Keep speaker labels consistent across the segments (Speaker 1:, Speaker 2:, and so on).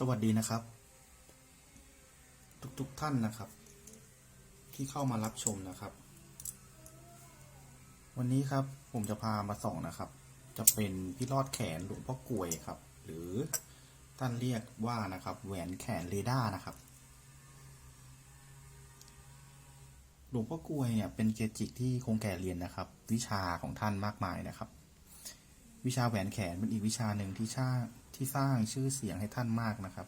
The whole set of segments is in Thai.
Speaker 1: สวัสดีนะครับ ทุกๆทท่านนะครับ ที่เข้ามารับชมนะครับ วันนี้ครับผมจะพามาส่องนะครับ จะเป็นพี่รอดแขนหลวงพ่อกลวยครับ หรือท่านเรียกว่านะครับแหวนแขนเรดาร์นะครับ หลวงพ่อกลวยเนี่ยเป็นเกจิที่คงแก่เรียนนะครับ วิชาของท่านมากมายนะครับ วิชาแหวนแขนเป็นอีกวิชาหนึ่งที่ชา ที่สร้างชื่อเสียงให้ท่านมากนะครับ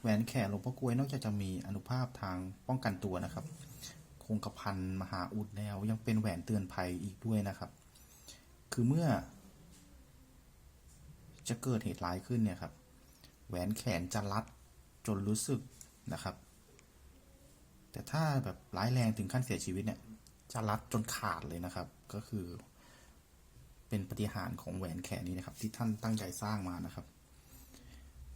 Speaker 1: แหวนแขนหลวงพ่อกลวยนอกจากจะมีอนุภาพทางป้องกันตัวนะครับ คงกระพันมหาอุดแล้วยังเป็นแหวนเตือนภัยอีกด้วยนะครับ คือเมื่อ จะเกิดเหตุร้ายขึ้นเนี่ยครับ แหวนแขนจะรัดจนรู้สึกนะครับ แต่ถ้าแบบร้ายแรงถึงขั้นเสียชีวิตเนี่ยจะรัดจนขาดเลยนะครับ ก็คือ เป็นปฏิหารของแหวนแขนนี้นะครับ ที่ท่านตั้งใจสร้างมานะครับ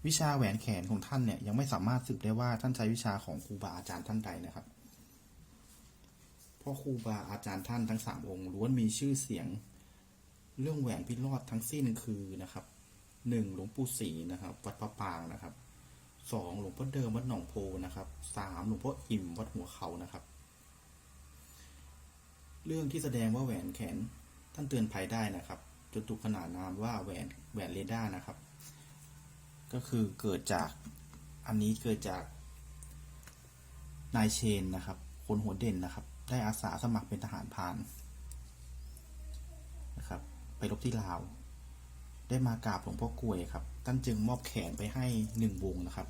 Speaker 1: วิชาแหวนแขนของท่านเนี่ยยังไม่สามารถสืบได้ว่าท่านใช้วิชาของครูบาอาจารย์ท่านใดนะครับเพราะครูบาอาจารย์ท่านทั้งสามองค์ล้วนมีชื่อเสียง เรื่องแหวนพิรอดทั้งสิ้นคือนะครับหนึ่งหลวงปู่ศรีนะครับ วัดพระปางนะครับสองหลวงพ่อเดิมวัดหนองโพนะครับสามหลวงพ่ออิ่มวัดหัวเขานะครับ เรื่องที่แสดงว่าแหวนแขน ท่านเตือนภัยได้นะครับจนถูกขนานนามว่าแหวนแหวนเรดาร์นะครับ ก็คือเกิดจากอันนี้เกิดจากนายเชนนะครับ คนหัวเด่นนะครับ ได้อาสาสมัครเป็นทหารพานนะครับ ไปรบที่ลาว ได้มากราบหลวงพ่อกลวยครับ ท่านจึงมอบแขนไปให้หนึ่งวงนะครับ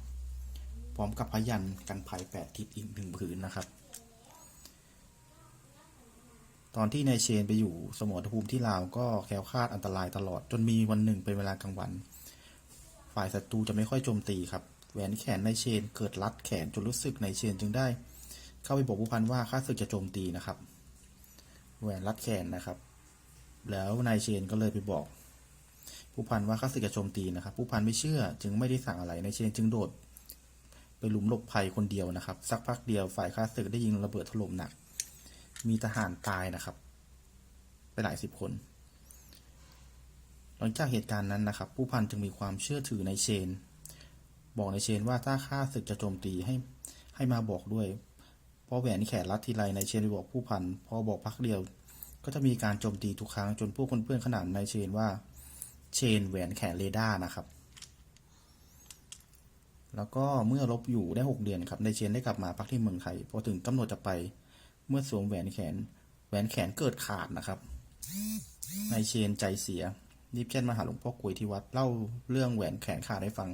Speaker 1: พร้อมกับพยันกันภัยแปดทิศอีกหนึ่งผืนนะครับ ตอนที่นายเชนไปอยู่สมรภูมิที่ลาวก็แคล้วคลาดอันตรายตลอด จนมีวันหนึ่งเป็นเวลากลางวัน ฝ่ายศัตรูจะไม่ค่อยโจมตีครับแหวนแขนนายเชน เกิดรัดแขนจนรู้สึกนายเชนจึงได้ เข้าไปบอกผู้พันว่าข้าศึกจะโจมตีนะครับแหวนรัดแขนนะครับ แล้วนายเชนก็เลยไปบอก ผู้พันว่าข้าศึกจะโจมตีนะครับ ผู้พันไม่เชื่อจึงไม่ได้สั่งอะไรนายเชนจึงโดด ไปหลุมหลบภัยคนเดียวนะครับ สักพักเดียวฝ่ายข้าศึกได้ยิงระเบิดถล่มหนัก มีทหารตายนะครับ ไปหลายสิบคน หลังจากเหตุการณ์นั้นนะครับ ผู้พันจึงมีความเชื่อถือในเชน บอกในเชนว่าถ้าข้าศึกจะโจมตีให้ให้มาบอกด้วยเพราะแหวนแขนรัดทีไรในเชนไปบอกผู้พันพอบอกพักเดียว ก็จะมีการโจมตีทุกครั้งจนผู้คนเพื่อนขนานในเชนว่า เชนแหวนแขนเรดาร์นะครับ แล้วก็เมื่อลบอยู่ได้หกเดือนครับในเชนได้กลับมาพักที่เมืองไทยพอถึงกำหนดจะไป เมื่อสวมแหวนแขน แหวนแขนเกิดขาดนะครับนายเชนใจเสียรีบแจ้งมาหาหลวงพ่อกวยที่วัดเล่าเรื่องแหวนแขนขาดให้ฟัง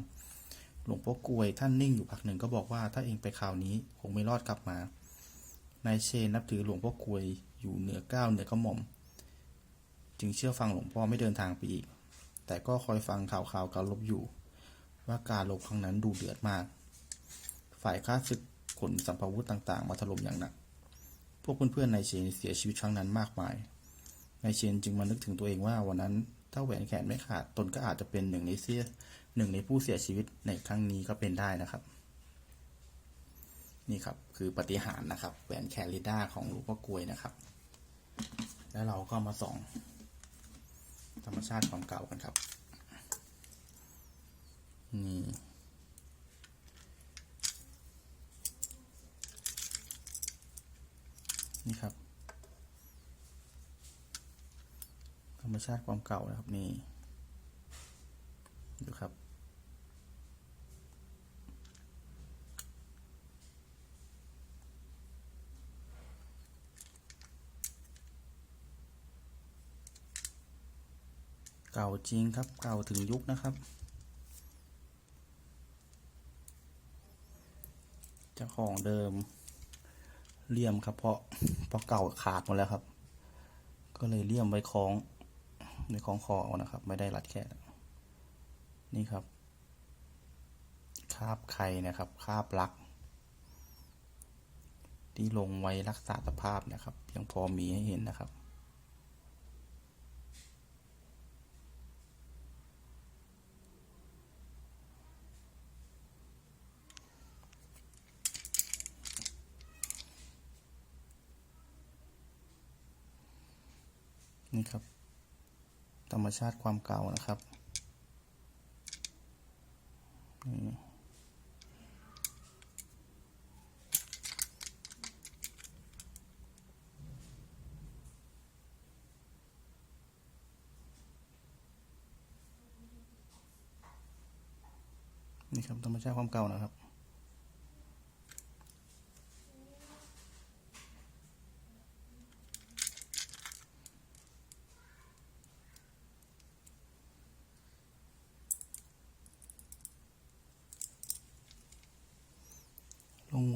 Speaker 1: หลวงพ่อกวยท่านนิ่งอยู่พักหนึ่งก็บอกว่าถ้าเองไปคราวนี้คงไม่รอดกลับมานายเชนนับถือหลวงพ่อกวยอยู่เหนือก้าวเหนือกระหม่อม จึงเชื่อฟังหลวงพ่อไม่เดินทางไปอีก แต่ก็คอยฟังข่าวข่าวการลบอยู่ ว่าการลบครั้งนั้นดูเดือดมาก ฝ่ายข้าศึกขนสัมภาวุธต่าง ๆ มาถล่มอย่างหนัก พวกเพื่อนๆนายเชนเสียชีวิตครั้งนั้นมากมายนายเชนจึงมานึกถึงตัวเองว่าวันนั้นถ้าแหวนแขนไม่ขาดตนก็อาจจะเป็นหนึ่งในเสียหนึ่งในผู้เสียชีวิตในครั้งนี้ก็เป็นได้นะครับ นี่ครับคือปฏิหารนะครับแหวนแขนลิด้าของหลวงพ่อกลวยนะครับ แล้วเราก็มาส่องธรรมชาติความเก่ากันครับนี่ นี่ครับ ธรรมชาติความเก่านะครับนี่ดูครับ เก่าจริงครับ เก่าถึงยุคนะครับเจ้าของเดิม เลี่ยมครับ เพราะเพราะเก่าขาดหมดแล้วครับ ก็เลยเลี่ยมไว้คล้องในคล้องคอเอานะครับ ไม่ได้รัดแค่นี่ครับ คาบไข่นะครับ คาบลัก ที่ลงไว้รักษาสภาพนะครับ ยังพอมีให้เห็นนะครับ นี่ครับ ธรรมชาติความเก่านะครับนี่ครับธรรมชาติความเก่านะครับ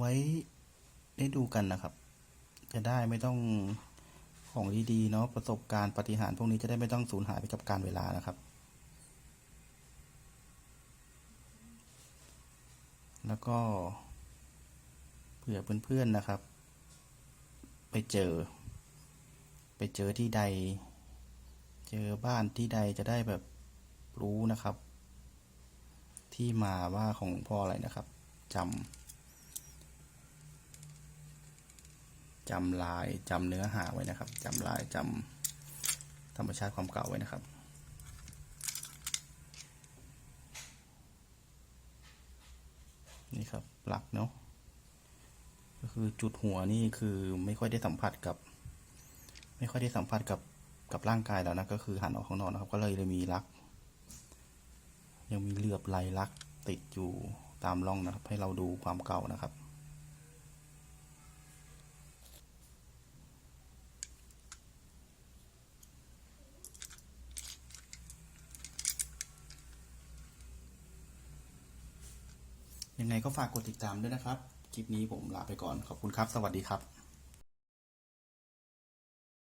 Speaker 1: ว้ได้ดูกันนะครับ จะได้ไม่ต้องของดีๆเนาะประสบการณ์ปฏิหารพวกนี้จะได้ไม่ต้องสูญหายไปกับการเวลานะครับ แล้วก็เผื่อเพื่อนๆนะครับ ไปเจอ ไปเจอที่ใด เจอบ้านที่ใดจะได้แบบรู้นะครับ ที่มาว่าของหลวงพ่ออะไรนะครับจำ จำลายจำเนื้อหาไว้นะครับจำลายจำธรรมชาติความเก่าไว้นะครับนี่ครับหลักเนาะก็คือจุดหัวนี่คือไม่ค่อยได้สัมผัสกับ ไม่ค่อยได้สัมผัสกับกับร่างกายแล้วนะก็คือหันออกข้างนอกนะครับ ก็เลยเลยมีลัก ยังมีเหลือบลายลักติดอยู่ตามร่องนะครับ ให้เราดูความเก่านะครับ ยังไงก็ฝากกดติดตามด้วยนะครับ คลิปนี้ผมลาไปก่อน ขอบคุณครับ สวัสดีครับ